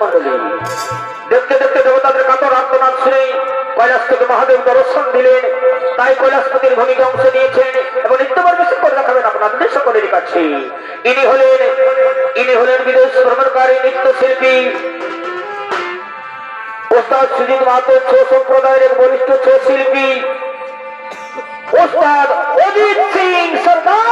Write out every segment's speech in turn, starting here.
দর্শক দেখতে দেখতে দেবতাদের কাতর আত্মনাথ শুনে কৈলাস মহাদেব দর্শন দিলেন। তাই কৈলাসপতির ভূমিকা অংশ নিয়েছেন এবং নিত্যবার বেশি করে দেখাবেন আপনাদের সকলের কাছে। ইনি হলেন ইনি হলেন বিদেশ ভ্রমণকারী নৃত্যশিল্পী। ওস্তাদ মাহাতো ছৌ সম্প্রদায়ের এক বরিষ্ঠ ছৌ শিল্পী। ওস্তাদ অজিত সিং সরকার!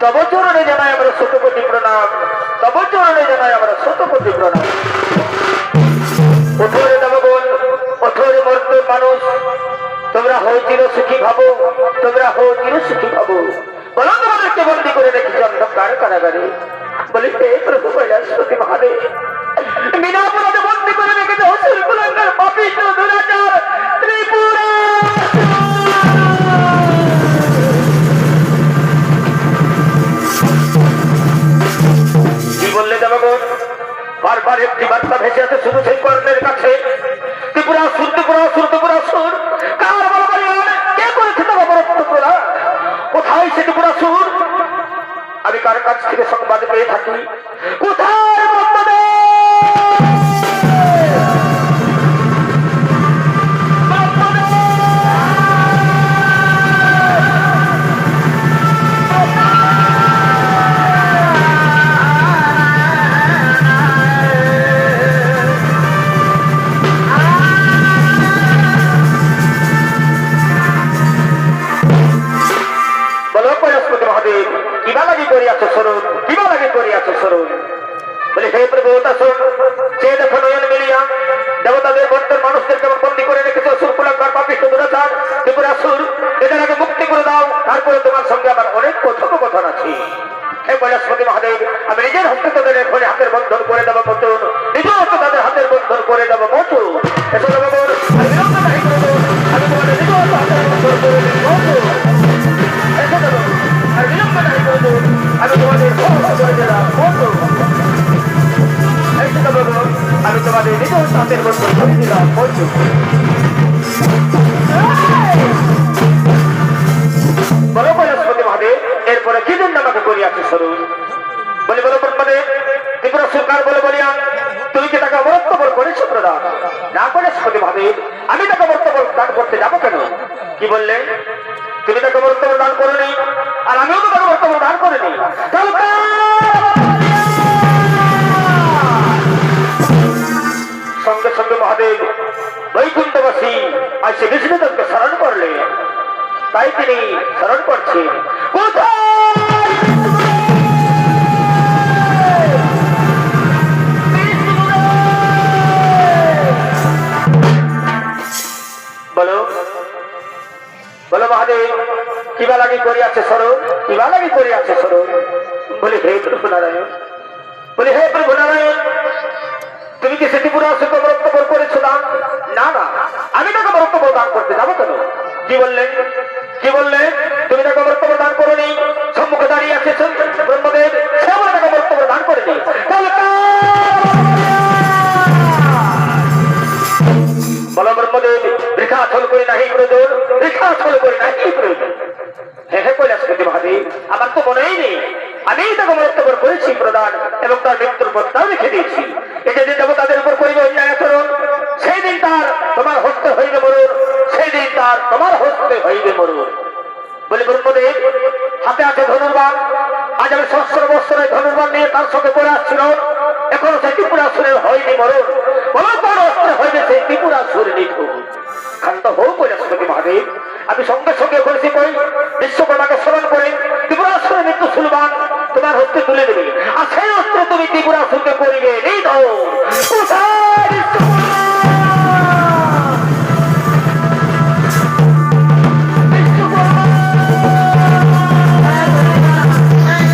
তব চরণে জানাই আমরা শতপতি প্রণাম। তব চরণে জানাই আমরা শতপতি প্রণাম। প্রভু তাসুন সে দেখো নয়ন মিলিয়া দেবতাদের বর্তর মানুষদের কেমন বন্দি করে রেখেছে করে দাও। তারপরে তোমার সঙ্গে আমার অনেক কথোপকথন আছে। মহাদেব, আমি নিজের হস্তে তাদের এখনই হাতের বন্ধন করে দেবো মতন। নিজের হস্তে তাদের হাতের বন্ধন করে দেবো মতন। এসো নিজের আমি তোমাদের তোমাদের নিজের হাতের বন্ধন করে দিলাম মতন বলো কৈলাসপতি মহাদেব? প্রদান না কৈলাসপতি মহাদেব, আমি তাকে অবরত্তবর দান করতে যাব কেন? কি বললে? তুমি তাকে অবরত্তবর দান করনি? সে বিষ্ণুদেবকে স্মরণ করলেন তাই তিনি স্মরণ কোথায়? বলো বলো মহাদেব কিবা লাগি করিয়াছে স্মরণ কিবা লাগি করিয়াছে স্মরণ বলি, হে প্রভু নারায়ণ, বলি, হে প্রভু নারায়ণ তুমি কি সেটি পুরো অসুখ বক্তব্য করেছ না না। আমি তাকে বক্তব্য দান করতে যাব কেন? কি বললেন কি বললেন তুমি তাকে বক্তব্য দান করনি? সম্মুখে দাঁড়িয়ে আছে ব্রহ্মদেব। সে বলে তাকে দান করেনি। করে নাহি আমার তো মনেই নেই। আমি তাকে মন্তব্য করেছি প্রদান, এবং তার মৃত্যুর প্রস্তাব রেখে দিয়েছি। ও বৃহস্পতি মহাদেব আমি সঙ্গে সঙ্গে করেছি কই, বিশ্বকর্মাকে স্মরণ করে ত্রিপুরাসুরের মৃত্যু সুলবান, তোমার হস্তে তুলে দেবে। আর সেই অস্ত্র তুমি ত্রিপুরাসুরকে করিবে এই ধর